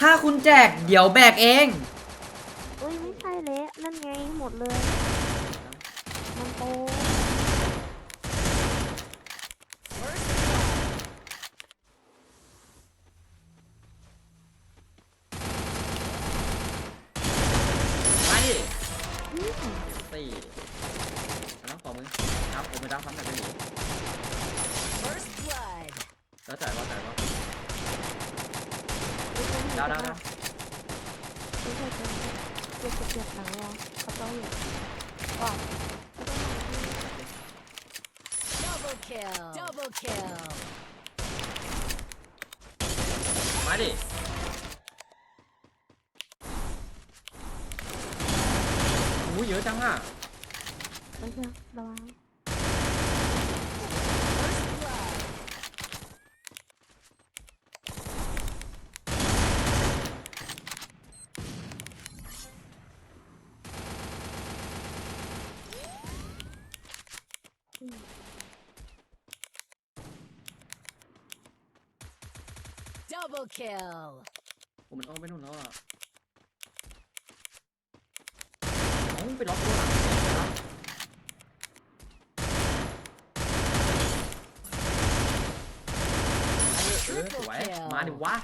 ถ้าคุณแจกเดี๋ยวแบกเอง อุ้ยไม่ใช่เละนั่นไงหมดเลย มันโตมาดิสี่น้องขอมือครับผมไม่รับฟังแต่ไม่หนี First blood. แล้วจ่ายว่าจ่ายว่า ไม่ใช่ ดาวดาวดาวไม่ใช่เจ็บเจ็บเจ็บหลังรอเขาต้องอยู่ว้าว Double kill. Double kill. มาดิอู้เยอะจังอะไม่ใช่ระวัง Double kill. ผมมันอ้อมไปนู่นแล้วอะเอ้าไปล็อกตัวหลังครับเออสวยมาดิวะ